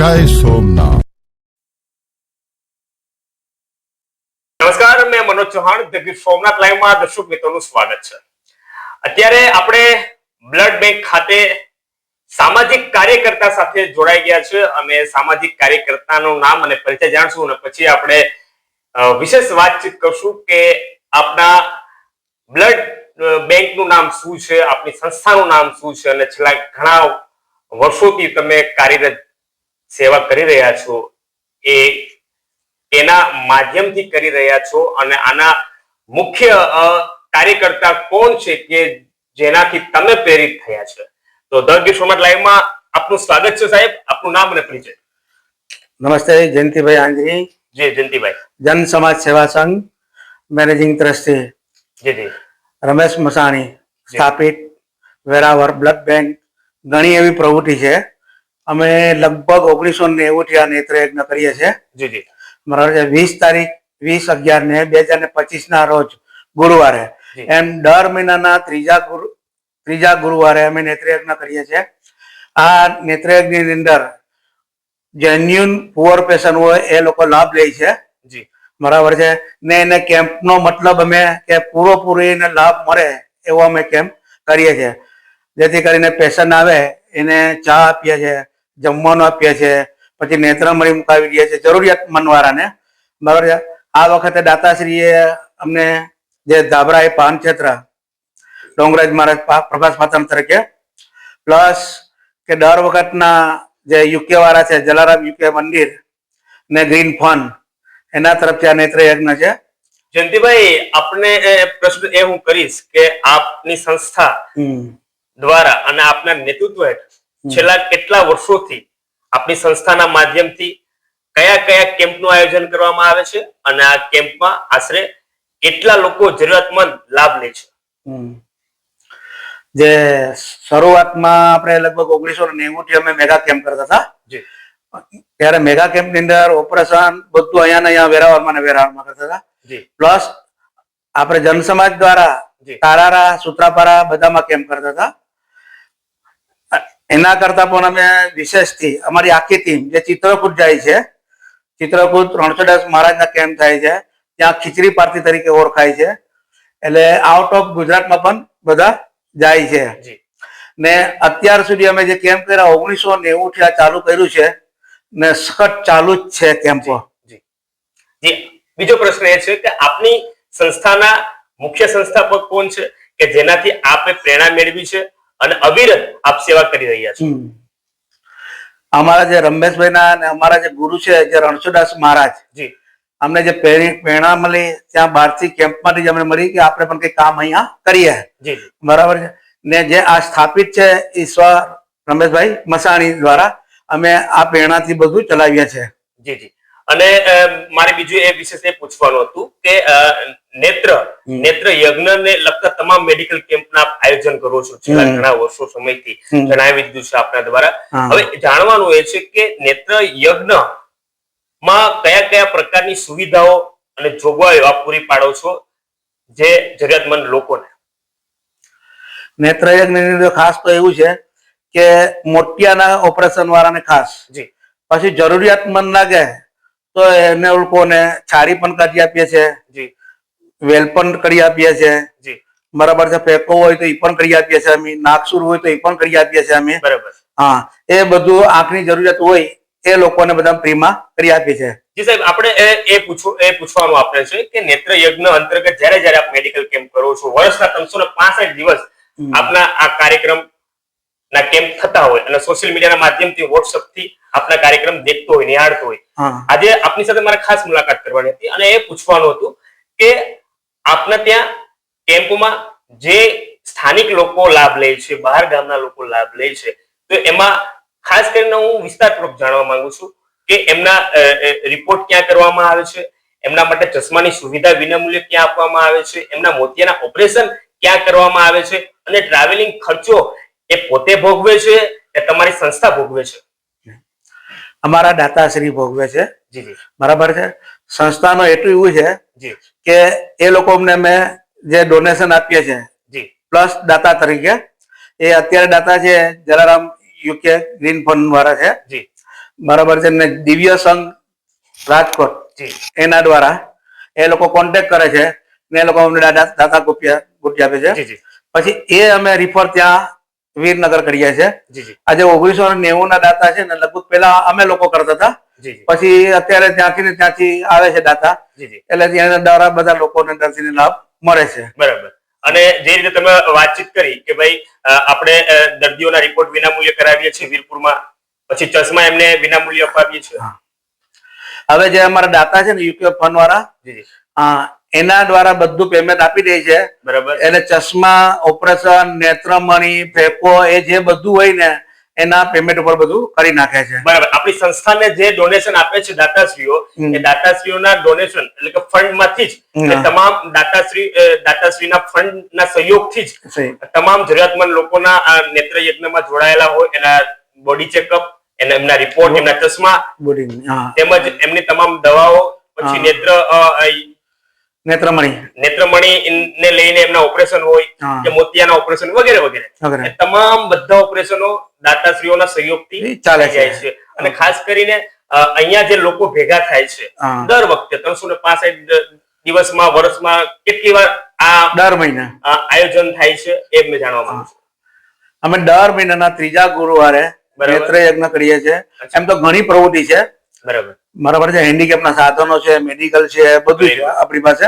જય સોમનાથ. નમસ્કાર, મેં મનોજ ચૌહાણ, ધ સોમનાથ લાઈવમાં દર્શક મિત્રોનું સ્વાગત છે. અત્યારે આપણે બ્લડ બેંક ખાતે સામાજિક કાર્યકર્તા સાથે જોડાઈ ગયા છે. અમે સામાજિક કાર્યકર્તાનું નામ અને પરિચય જાણશું અને પછી આપણે વિશેષ વાતચીત કરશું કે આપના બ્લડ બેંકનું નામ શું છે, આપની સંસ્થાનું નામ શું છે અને છેલ્લા ઘણા વર્ષોથી તમે કાર્યરત સેવા કરી રહ્યા છો એ એના માધ્યમથી કરી રહ્યા છો અને આના મુખ્ય કાર્યકર્તા કોણ છે કે જેનાથી તમે પ્રેરિત થયા છે? તો ધ ગીર સોમનાથ લાઈવમાં આપનું સ્વાગત છે સાહેબ. આપનું નામ અને પરિચય. નમસ્તે જયંતિભાઈ આંજરી જી Jayantibhai. Jan Samaj Seva Sangh managing trustee. G G. Ramesh Masani સ્થાપિત વેરાવર બ્લડ બેંક. ઘણી એવી પ્રવૃત્તિ છે. અમે લગભગ ઓગણીસો નેવું થી આ નેત્ર યજ્ઞ કરીએ છીએ. જી જી. બરાબર છે વીસ તારીખ વીસ અગિયાર ને બે હજાર ને પચીસ ના રોજ ગુરુવારે. એમ દર મહિનાના ત્રીજા ગુરુ ત્રીજા ગુરુવારે અમે નેત્ર યજ્ઞ કરીએ છીએ. આ નેત્ર યજ્ઞની અંદર જેન્યુન પુઅર પેશન હોય એ લોકો લાભ લે છે. જી. બરાબર છે? ને એને કેમ્પનો મતલબ અમે કે પૂરેપૂરી એને લાભ મળે એવો અમે કેમ્પ કરીએ છીએ. જેથી કરીને પેશન આવે એને ચા આપીએ છીએ. જમવાનું આપીએ છીએ પછી નેત્રમણી મુકાવી દઈએ છીએ જરૂરિયાતમંદ વાળાને બરાબર છે? આ વખતે દાતાશ્રીએ અમને જે ધાબરા એ પાન ક્ષેત્ર ડોંગરાજ મહારાજ પ્રભાસ પાત્ર તરીકે પ્લસ કે દર વખતના જે યુકે વાળા છે જલારામ યુકે મંદિર ને ગ્રીન ફન એના તરફથી આ નેત્ર યજ્ઞ છે. જયંતિભાઈ આપને પ્રશ્ન એ હું કરીશ કે આપની સંસ્થા દ્વારા અને આપના નેતૃત્વ હેઠળ છેલ્લા કેટલા વર્ષોથી આપણી સંસ્થાના માધ્યમથી કયા કયા કેમ્પનું આયોજન કરવામાં આવે છે અને આ કેમ્પમાં આશરે કેટલા લોકો જરૂરિયાતમંદ લાભ લે છે? જે શરૂઆતમાં આપણે લગભગ ઓગણીસો નેવું થી અમે મેગા કેમ્પ કરતા હતા. ત્યારે મેગા કેમ્પની અંદર ઓપરેશન બધું અહીંયા ને અહીંયા વેરાવળમાં ને વેરાવળમાં કરતા હતા. પ્લસ આપણે જનસમાજ દ્વારા તારારા સુત્રાપારા બધામાં કેમ્પ કરતા હતા. એના કરતા પણ અમે વિશેષથી અમારી આખી ટીમ જે ચિત્રકૂટ જાય છે ચિત્રકૂટ રણછોડદાસ મહારાજના કેમ્પ થાય છે ત્યાં ખીચડી પાર્ટી તરીકે ઓળખાય છે એટલે આઉટ ઓફ ગુજરાતમાં પણ બધા જાય છે. જી. ને અત્યાર સુધી અમે જે કેમ્પ કર્યા ઓગણીસો નેવું થી આ ચાલુ કર્યું છે ને સખત ચાલુ જ છે કેમ્પો જી. જી બીજો પ્રશ્ન એ છે કે આપની સંસ્થાના મુખ્ય સંસ્થાપક કોણ છે? કે જેનાથી આપે પ્રેરણા મેળવી છે? અને અવિરત આપ સેવા કરી રહ્યા છો. અમારા જે રમેશભાઈ ના અને અમારા જે ગુરુ છે જે રણછોદાસ મહારાજ જી. અમને જે પ્રેરી- પ્રેરણા મળી ત્યાં બહારથી કેમ્પમાંથી જ અમને મળી કે આપણે પણ કઈ કામ અહીંયા કરીએ. જી જી. બરાબર છે. ને જે આ સ્થાપિત છે ઈશ્વર રમેશભાઈ મસાણી દ્વારા અમે આ પ્રેરણાથી બધું ચલાવીએ છીએ. જી જી. અને મારે બીજું એ વિશેષ એ પૂછવાનું હતું કે અ, નેત્ર યજ્ઞ ને લગતા તમામ મેડિકલ કેમ્પના આયોજન કરો છો. છેલ્લા ઘણા વર્ષો સમયથી જણાવી દીધું છે આપના દ્વારા. હવે જાણવાનું એ છે કે નેત્ર યજ્ઞમાં કયા કયા પ્રકારની સુવિધાઓ અને જોગવાઈઓ આપ પૂરી પાડો છો? જે જરૂરિયાતમંદ લોકોને. નેત્ર અંદર ખાસ તો એવું છે કે મોતિયાના ઓપરેશન વાળાને ખાસ. જી. પછી જરૂરિયાતમંદ લાગે તો એને લોકોને છારી પણ કાઢી આપીએ છીએ. જી. વેલ પણ કરી આપીએ છીએ જી. બરાબર છે ફેકો હોય તો એ પણ કરી આપીએ છીએ અમે. નાગસુર હોય તો એ પણ કરી આપીએ છીએ અમે. બરાબર. હા એ બધું આંખની જરૂરિયાત હોય એ લોકોને બધા ફ્રીમાં કરી આપીએ છીએ જી સાહેબ આપણે એ પૂછવું એ પૂછવાનું આપણે છે કે નેત્ર યજ્ઞ અંતર્ગત જ્યારે જ્યારે આપ મેડિકલ કેમ્પ કરો છો વર્ષના ત્રણસો ને પાસઠ દિવસ આપના આ કાર્યક્રમ ના કેમ્પ થતા હોય અને સોશિયલ મીડિયાના માધ્યમથી વોટ્સઅપથી આપના કાર્યક્રમ દેખતો હોય નિહાળતો હોય. આજે આપની સાથે મારે ખાસ મુલાકાત કરવાની હતી અને એ પૂછવાનું હતું કે આપના ત્યાં કેમ્પમાં જે સ્થાનિક લોકો લાભ લે છે બહાર ગામના લોકો લાભ લે છે તો એમાં ખાસ કરીને હું વિસ્તારપૂર્વક જાણવા માંગુ છું કે એમના રિપોર્ટ ક્યાં કરવામાં આવે છે એમના માટે ચશ્માની સુવિધા વિનામૂલ્યે ક્યાં આપવામાં આવે છે એમના મોતિયાના ઓપરેશન ક્યાં કરવામાં આવે છે અને ટ્રાવેલિંગ ખર્ચો એ પોતે ભોગવે છે કે તમારી સંસ્થા ભોગવે છે? અમારા દાતાશ્રી ભોગવે છે. જી જી. બરાબર છે? સંસ્થાનો એટલું એવું છે જી. કે એ લોકો અમને અમે જે ડોનેશન આપીએ છીએ જી. પ્લસ દાતા તરીકે એ અત્યારે દાતા છે જલારામ યુકે ગ્રીન ફંડ વાળા છે. જી. બરાબર છે ને દિવ્ય સંઘ રાજકોટ. જી. એના દ્વારા એ લોકો કોન્ટેક્ટ કરે છે ને એ લોકો અમને દાતા ગુપ્યા ગુટી આપે છે. પછી એ અમે રિફર ત્યાં વીરનગર કરીએ છીએ. આજે ઓગણીસો નેવું ના દાતા છે ને લગભગ પેલા અમે લોકો કરતા હતા. પછી અત્યારે ત્યાંથી ને ત્યાંથી આવે છે દાતા. એટલે ત્યાં દ્વારા બધા લોકોને ત્યાંથી લાભ મળે છે. બરાબર. અને જે રીતે તમે વાતચીત કરી કે ભાઈ આપણે દર્દીઓના રિપોર્ટ વિનામૂલ્યે કરાવીએ છીએ વીરપુરમાં પછી ચશ્મા એમને વિનામૂલ્યે અપાવીએ છીએ. હવે જે અમારા દાતા છે ને યુકે ફંડ વાળા એના દ્વારા બધું પેમેન્ટ આપી દે છે. બરાબર. એટલે ચશ્મા ઓપરેશન નેત્રમણી ફેફો એ જે બધું હોય ને એના પેમેન્ટ ઉપર બધું કરી નાખે છે. બરાબર. આપણી સંસ્થાને જે ડોનેશન આપે છે દાતાશ્રીઓ. એ દાતાશ્રીઓના ડોનેશન એટલે કે ફંડમાંથી જ તમામ દાતાશ્રી દાતાશ્રીના ફંડ ના સહયોગથી જ તમામ જરૂરિયાતમંદ લોકોના આ નેત્ર યજ્ઞમાં જોડાયેલા હોય એના બોડી ચેકઅપ એના એમના રિપોર્ટ એમના ચશ્મા તેમજ એમની તમામ દવાઓ પછી નેત્ર નેત્રમણી. નેત્રમણી ને લઈને એમના ઓપરેશન હોય કે મોતિયાના ઓપરેશન વગેરે વગેરે. તમામ બધા ઓપરેશનો દાતાશ્રીઓના સહયોગથી ચાલે જાય છે. અને ખાસ કરીને અહીંયા જે લોકો ભેગા થાય છે દર વખતે ત્રણસો ને પાસઠ દિવસમાં વર્ષમાં કેટલી વાર આ દર મહિના. આયોજન થાય છે એ મેં જાણવા માંગુ છું. અમે દર મહિનાના ત્રીજા ગુરુવારે. નેત્ર યજ્ઞ કરીએ છીએ. એમ તો ઘણી પ્રવૃત્તિ છે. બરાબર. બરાબર છે હેન્ડીકેપના સાધનો છે મેડિકલ છે બધું છે આપણી પાસે.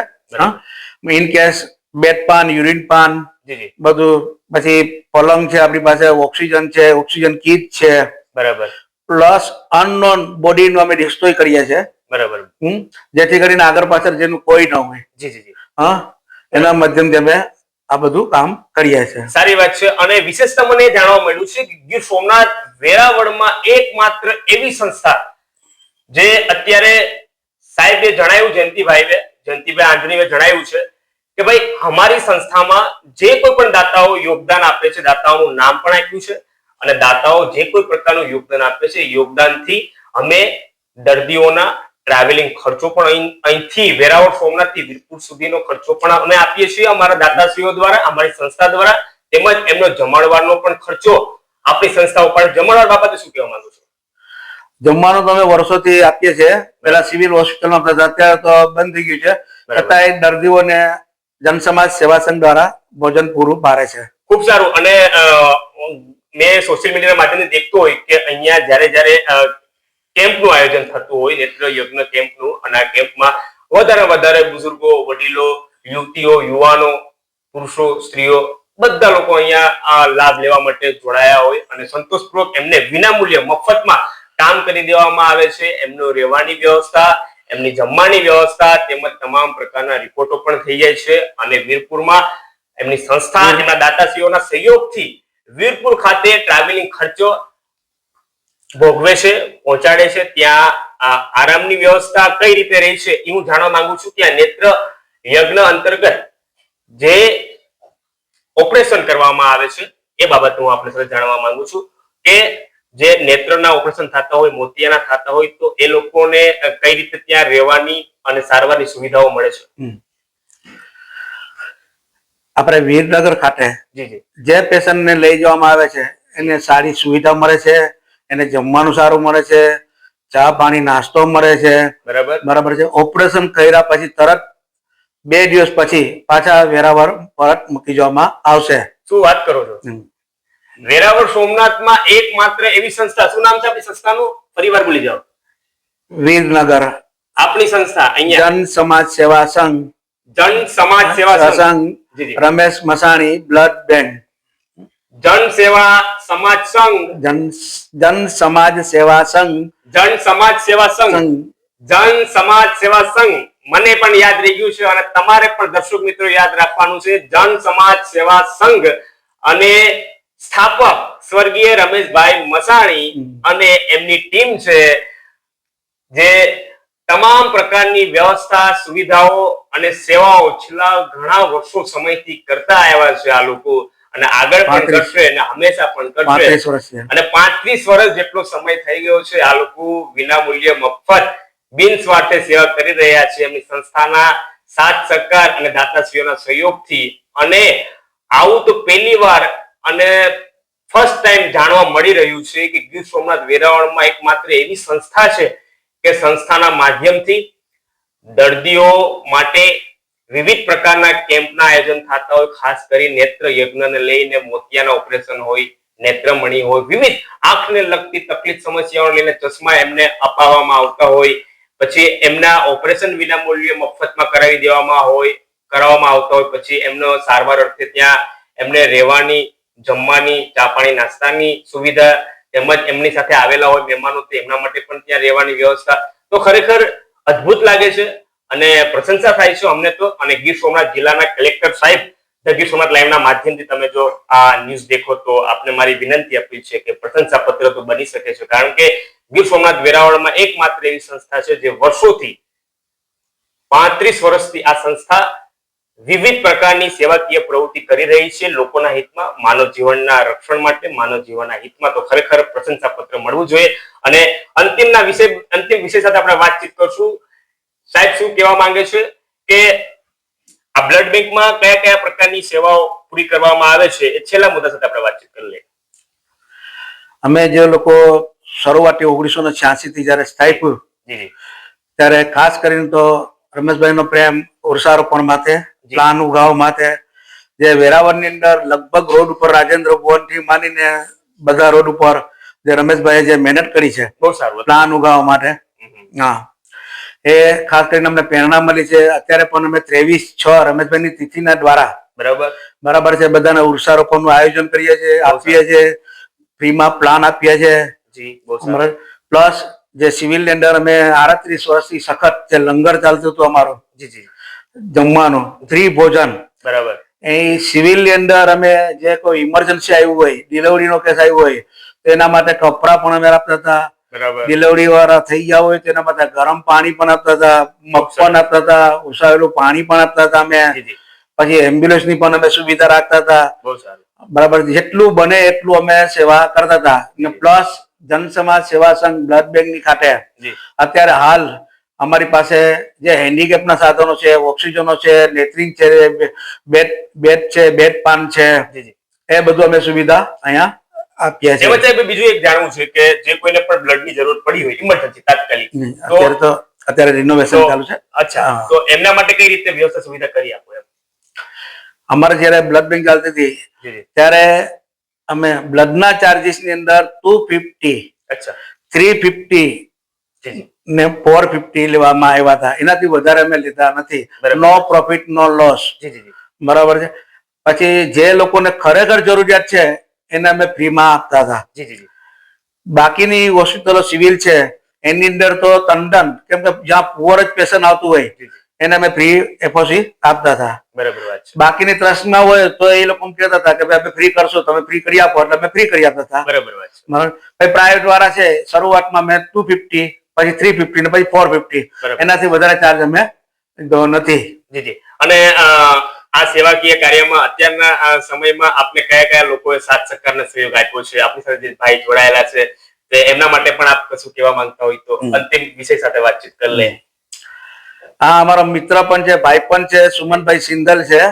In case bed pan urine pan બધું. પછી પલંગ છે આપણી પાસે ઓક્સિજન છે ઓક્સિજન કીટ છે. બરાબર. પ્લસ અનનોન બોડીનું અમે ડિસ્ટ્રોય કરીએ છીએ. બરાબર. હમ? જેથી કરીને આગળ પાછળ જેનું કોઈ ન હોય. જી જી જી. હા? એના માધ્યમથી અમે આ બધું કામ કરીએ છીએ. સારી વાત છે. અને વિશેષતા મને જાણવા મળ્યું છે કે ગીર સોમનાથ વેરાવળમાં એકમાત્ર એવી સંસ્થા જે અત્યારે સાહેબે જણાવ્યું, જયંતિભાઈએ, જયંતિભાઈ આંજણીએ જણાવ્યું છે કે ભાઈ, અમારી સંસ્થામાં જે કોઈ પણ દાતાઓ યોગદાન આપે છે, દાતાઓનું નામ પણ આપ્યું છે અને દાતાઓ જે કોઈ પ્રકારનું યોગદાન આપે છે યોગદાનથી અમે દર્દીઓના ટ્રાવેલિંગ ખર્ચો પણ અહીં- અહીંથી વેરાવળ સોમનાથથી વીરપુર સુધીનો ખર્ચો પણ અમે આપીએ છીએ અમારા દાતાશ્રીઓ દ્વારા, અમારી સંસ્થા દ્વારા, તેમજ એમનો જમાડવાનો પણ ખર્ચો આપણી સંસ્થા ઉપર જમાડવા બાબતે શું કહેવા માંગુ છું? જમવાનું તો અમે વર્ષોથી આપીએ છીએ. પેલા સિવિલ હોસ્પિટલમાં અત્યારે તો બંધ થઈ ગયું છે. છતાંય દર્દીઓને જનસમાજ સેવા સંઘ દ્વારા ભોજન પૂરું પાડે છે. ખૂબ સારું. અને મેં સોશિયલ મીડિયાના માધ્યમથી દેખતો હોય કે અહીંયા જ્યારે જ્યારે કેમ્પનું આયોજન થતું હોય નેત્ર યજ્ઞ કેમ્પનું અને આ કેમ્પમાં વધારે વધારે બુઝુર્ગો વડીલો યુવતીઓ યુવાનો પુરુષો સ્ત્રીઓ બધા લોકો અહીંયા આ લાભ લેવા માટે જોડાયા હોય અને સંતોષપૂર્વક એમને વિનામૂલ્ય મફતમાં કામ કરી દેવામાં આવે છે, એમનું રહેવાની વ્યવસ્થા, એમની જમવાની વ્યવસ્થા તેમજ તમામ પ્રકારના રિપોર્ટો પણ થઈ જાય છે. અને વીરપુરમાં એમની સંસ્થા એમના દાતાશ્રીઓના સહયોગથી વીરપુર ખાતે ટ્રાવેલિંગ ખર્ચો ભોગવે છે, પહોંચાડે છે. ત્યાં આરામની વ્યવસ્થા કઈ રીતે રહી છે એ હું જાણવા માંગુ છું. ત્યાં નેત્ર યજ્ઞ અંતર્ગત જે ઓપરેશન કરવામાં આવે છે એ બાબત હું આપણે જાણવા માંગુ છું કે જે નેત્રના ઓપરેશન થતા હોય મોતિયાના થતા હોય તો એ લોકોને કઈ રીતે ત્યાં રહેવાની અને સારવારની સુવિધાઓ મળે છે? આપણે વીરનગર ખાતે જી પેશન્ટને લઈ જવામાં આવે છે એને સારી સુવિધા મળે છે એને જમવાનું સારું મળે છે ચા પાણી નાસ્તો મળે છે. બરાબર. બરાબર છે. ઓપરેશન કર્યા પછી તરત બે દિવસ પછી પાછા વેરાવર પરત મૂકી જવામાં આવશે. શું વાત કરો છો. વેરાવળ સોમનાથમાં એકમાત્ર એવી સંસ્થા શું નામ છે આપણી સંસ્થાનું? પરિવાર ભૂલી જાઓ. વીરનગર. આપણી સંસ્થા અહીંયા. જન સમાજ સેવા સંઘ. જન સમાજ સેવા સંઘ. Ramesh Masani blood bank. જન સેવા સમાજ સંઘ. જન જન સમાજ સેવા સંઘ. જન સમાજ સેવા સંઘ. જન સમાજ સેવા સંઘ. મને પણ યાદ રહી ગયું છે અને તમારે પણ દર્શક મિત્રો યાદ રાખવાનું છે જન સમાજ સેવા સંઘ. અને સ્થાપક સ્વર્ગીય રમેશભાઈ મસાણી અને એમની ટીમ છે જે તમામ પ્રકારની વ્યવસ્થા સુવિધાઓ અને સેવાઓ છેલ્લા ઘણા વર્ષો સમયથી કરતા આવ્યા છે આ લોકો. અને આગળ પણ કરશે અને હંમેશા પણ કરશે. અને પાંત્રીસ વર્ષ જેટલો સમય થઈ ગયો છે આ લોકો વિના મૂલ્ય મફત બિન સ્વાર્થે સેવા કરી રહ્યા છે. એમની સંસ્થાના સાથ સહકાર અને દાતાશ્રીઓના સહયોગથી. અને આવું તો પહેલી વાર અને ફર્સ્ટ ટાઈમ જાણવા મળી રહ્યું છે કે ગીર સોમનાથ વેરાવળમાં એકમાત્ર એવી સંસ્થા છે કે સંસ્થાના માધ્યમથી દર્દીઓ માટે વિવિધ પ્રકારના કેમ્પના આયોજન થતા હોય, ખાસ કરી નેત્ર યજ્ઞને લઈને મોતિયાના ઓપરેશન હોય, નેત્રમણી હોય, વિવિધ આંખને લગતી તકલીફ સમસ્યાઓ લઈને ચશ્મા એમને અપાવવામાં આવતા હોય, પછી એમના ઓપરેશન વિના મૂલ્યે મફતમાં કરાવી દેવામાં હોય, કરાવવામાં આવતા હોય, પછી એમનો સારવાર અર્થે ત્યાં એમને રહેવાની જમવાની, ચા પાણી, નાસ્તાની સુવિધા તેમજ એમની સાથે આવેલા હોય મહેમાનો તો એમના માટે પણ ત્યાં રહેવાની વ્યવસ્થા તો ખરેખર અદ્ભુત લાગે છે અને પ્રશંસા થાય છે અમને તો. અને ગીર સોમનાથ જિલ્લાના કલેક્ટર સાહેબ ગીર સોમનાથ લાઈવના માધ્યમથી તમે જો આ ન્યૂઝ દેખો તો આપને મારી વિનંતી આપી છે કે પ્રશંસા પત્ર તો બની શકે છે. કારણ કે ગીર સોમનાથ વેરાવળમાં એકમાત્ર એવી સંસ્થા છે જે વર્ષોથી પાંત્રીસ વર્ષથી આ સંસ્થા વિવિધ પ્રકારની સેવાકીય પ્રવૃત્તિ કરી રહી છે લોકોના હિતમાં માનવ જીવનના રક્ષણ માટે માનવ જીવનના હિતમાં તો ખરેખર પ્રશંસા પત્ર મળવું જોઈએ. અને અંતિમના વિષય અંતિમ વિષય સાથે આપણે વાતચીત કરશું. સાહેબ શું કહેવા માંગે છે કે આ બ્લડ બેંકમાં કયા કયા પ્રકારની સેવાઓ પૂરી કરવામાં આવે છે એ છેલ્લા મુદ્દા સાથે આપણે વાતચીત કરી લઈએ. અમે જે લોકો શરૂઆતી ઓગણીસો ને છ્યાસી થી જયારે સ્થાપ્યું ત્યારે ખાસ કરીને તો રમેશભાઈ નો પ્રેમ વૃક્ષારોપણ માટે પ્લાન ઉગાવ માટે જે વેરાવળની અંદર લગભગ રોડ ઉપર રાજેન્દ્ર ભુવનથી માંડીને બધા રોડ ઉપર જે રમેશભાઈ જે મહેનત કરી છે બહુ સારું પ્લાન ઉગાવવા માટે. હા. એ ખાસ કરીને અમને પ્રેરણા મળી છે. અત્યારે પણ અમે ત્રેવીસ છ રમેશભાઈની તિથિના દ્વારા બરાબર. બરાબર છે. બધાને વૃક્ષારોપણનું આયોજન કરીએ છીએ આપીએ છીએ ફ્રીમાં પ્લાન આપીએ છીએ. જી બહુ પ્લસ જે સિવિલની અંદર અમે આડત્રીસ વર્ષથી સખત જે લંગર ચાલતું હતું અમારું જી જી. જમવાનું ફ્રી ભોજન બરાબર. એ સિવિલની અંદર અમે જે કોઈ ઇમરજન્સી આવ્યું હોય ડિલિવરી નો કેસ આવ્યો હોય તો એના માટે કપડા પણ અમે આપતા હતા. ડિલિવરી વાળા થઈ ગયા હોય તેના માટે ગરમ પાણી પણ આપતા હતા મગફળ આપતા હતા ઉસાવેલું પાણી પણ આપતા હતા અમે. પછી એમ્બ્યુલન્સની પણ અમે સુવિધા રાખતા હતા. બરાબર જેટલું બને એટલું અમે સેવા કરતા હતા. અને પ્લસ જનસમાજ સેવા સંઘ બ્લડ બેંકની ખાતે. અત્યારે હાલ અમારી પાસે જે હેન્ડીકેપના સાધનો છે ઓક્સિજનો છે નેત્રિંગ છે બેડ બેડ છે બેડ પાન છે એ બધું અમે સુવિધા અહીંયા આપીએ છીએ. સાહેબ બીજું એક જાણવું છે કે જે કોઈને પણ બ્લડની જરૂર પડી હોય ઇમરજન્સી તાત્કાલિક. અત્યારે તો અત્યારે રિનોવેશન ચાલુ છે. અચ્છા. તો એમના માટે કઈ રીતે વ્યવસ્થા સુવિધા કરી આપો એમ? અમારે જ્યારે બ્લડ બેંક ચાલતી હતી ત્યારે અમે બ્લડના ચાર્જીસની અંદર ટુ ફિફ્ટી અચ્છા. થ્રી ફિફ્ટી ને ફોર ફિફ્ટી લેવામાં આવ્યા હતા. એનાથી વધારે અમે લીધા નથી. નો પ્રોફિટ નો લોસ બરાબર છે? પછી જે લોકોને ખરેખર જરૂરિયાત છે એને અમે ફ્રીમાં આપતા હતા. જી જી જી. બાકીની હોસ્પિટલો સિવિલ છે. એની અંદર તો તંદન કેમ કે જ્યાં પુઅર જ પેશન્ટ આવતું હોય એને અમે ફ્રી એફઓસી આપતા હતા. બરાબર વાત છે. બાકીની ટ્રસ્ટમાં હોય તો એ લોકો કહેતા હતા કે ભાઈ અમે ફ્રી કરશો તમે ફ્રી કરી આપો. એટલે અમે ફ્રી કરી આપતા હતા. બરાબર વાત છે. બરાબર? પ્રાઇવેટ વાળા છે શરૂઆતમાં મેં ટુ ફિફ્ટી પછી થ્રી ફિફ્ટી ને પછી ફોર ફિફ્ટી એનાથી વધારે ચાર્જ અમે નથી. જી જી. અને આ સેવાકીય કાર્યમાં અત્યારના સમયમાં આપને કયા કયા લોકોએ સાથ સહકારનો સહયોગ આપ્યો છે? આપની સાથે જે ભાઈ જોડાયેલા છે તે એમના માટે પણ આપ કશું કહેવા માંગતા હોય તો. અંતિમ વિષય સાથે વાતચીત કરી લે. હા અમારો મિત્ર પણ છે ભાઈ પણ છે સુમનભાઈ સિંધલ છે.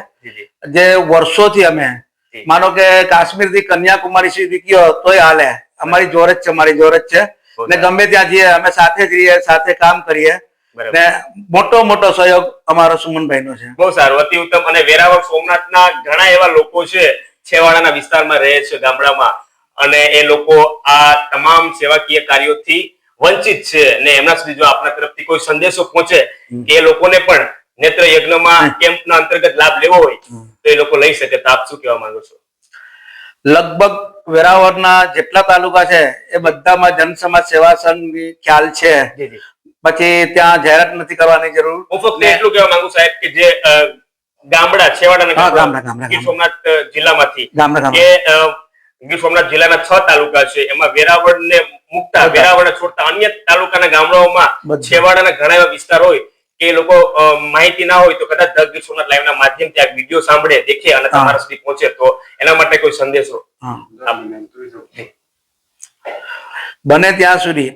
જી વર્ષોથી અમે. માનો કે કાશ્મીરથી કન્યાકુમારી સુધી ગયો તોય હાલે. અમારી જોર જ છે અમારી જોર જ છે. ને ગમે ત્યાં જઈએ અમે સાથે જ રહીએ સાથે કામ કરીએ. ને મોટો મોટો સહયોગ અમારો સુમનભાઈ નો છે. બહુ સારું. અતિ ઉત્તમ. અને વેરાવળ સોમનાથના ઘણા એવા લોકો છે છેવાડાના વિસ્તારમાં રહે છે ગામડામાં. અને એ લોકો આ તમામ સેવાકીય કાર્યોથી વંચિત છે. ને એમના સુધી જો આપણા તરફથી કોઈ સંદેશો પહોંચે કે એ લોકોને પણ નેત્ર યજ્ઞમાં કેમ્પના અંતર્ગત લાભ લેવો હોય તો એ લોકો લઈ શકે. તો આપ શું કહેવા માંગો છો? લગભગ વેરાવળના જેટલા તાલુકા છે એ બધામાં જનસમાજ સેવા સંઘ ખ્યાલ છે. પછી ત્યાં જાહેરાત નથી કરવાની જરૂર. હું ફક્ત એટલું કહેવા માંગુ સાહેબ કે જે ગામડા છેવાડાના ગામડા ગીર સોમનાથ જિલ્લામાંથી ગામડા કે ગીર સોમનાથ જિલ્લાના છ તાલુકા છે. એમાં વેરાવળ ને મુકતા. વેરાવળ છોડતા અન્ય તાલુકાના ગામડાઓમાં. છેવાડાના ઘણા એવા વિસ્તાર હોય કે એ લોકો માહિતી ના હોય તો કદાચ ધ ગીર સોમનાથ લાઈવના માધ્યમથી આ વીડિયો સાંભળે દેખે અને તમારા સુધી પહોંચે તો એના માટે કોઈ સંદેશો? બને ત્યાં સુધી.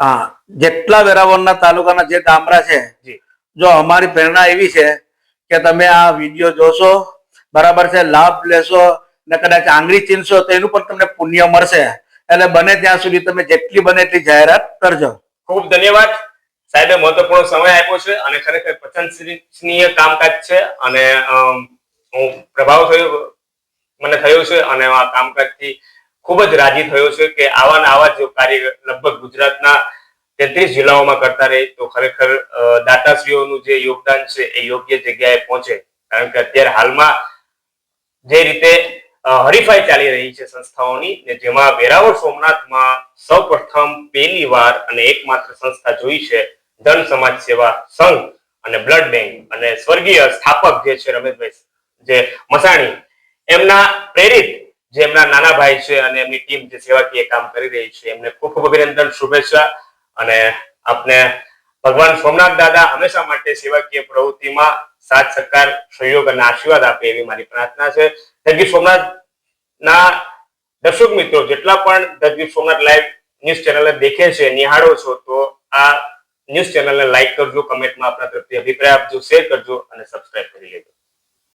હા જેટલા વેરાવળના તાલુકાના જે ગામડા છે જો. અમારી પ્રેરણા એવી છે કે તમે આ વીડિયો જોશો બરાબર છે લાભ લેશો ને કદાચ આંગળી ચીનશો તો એનું પણ તમને પુણ્ય મળશે. એટલે બને ત્યાં સુધી તમે જેટલી બને એટલી જાહેરાત કરજો. ખૂબ ધન્યવાદ. સાહેબે મહત્વપૂર્ણ સમય આપ્યો છે અને ખરેખર પ્રશંસનીય કામકાજ છે અને હું પ્રભાવ થયો મને થયો છે અને આ કામકાજથી ખૂબ જ રાજી થયો છે કે આવા આવા જો કાર્ય લગભગ ગુજરાતના તેત્રીસ જિલ્લાઓમાં કરતા રહે તો ખરેખર દાતાશ્રીઓનું જે યોગદાન છે એ યોગ્ય જગ્યાએ પહોંચે. કારણ કે અત્યારે હાલમાં જે રીતે હરીફાઈ ચાલી રહી છે સંસ્થાઓની ને જેમાં વેરાવળ સોમનાથમાં સૌ પ્રથમ પહેલી વાર અને એકમાત્ર સંસ્થા જોઈ છે ધન સમાજ સેવા સંઘ અને બ્લડ બેંક. અને સ્વર્ગીય સ્થાપક જે છે રમેશભાઈ, જે મસાણી એમના પ્રેરિત જે એમના નાના ભાઈ છે અને એમની ટીમ જે સેવાકીય કામ કરી રહી છે, એમને ખૂબ ખૂબ અભિનંદન, શુભેચ્છા અને આપને ભગવાન સોમનાથ દાદા હંમેશા માટે સેવાકીય પ્રવૃત્તિમાં સાથ, સહકાર, સહયોગ અને આશીર્વાદ આપે એવી મારી પ્રાર્થના છે. દગી સોમનાથ ના દર્શક મિત્રો, જેટલા પણ દગી સોમનાથ લાઈવ ન્યૂઝ ચેનલ દેખે છે, નિહાળો છો, તો આ ન્યૂઝ ચેનલને લાઈક કરજો, કમેન્ટમાં આપણા તરફથી અભિપ્રાય આપજો, શેર કરજો અને સબસ્ક્રાઇબ કરી લેજો.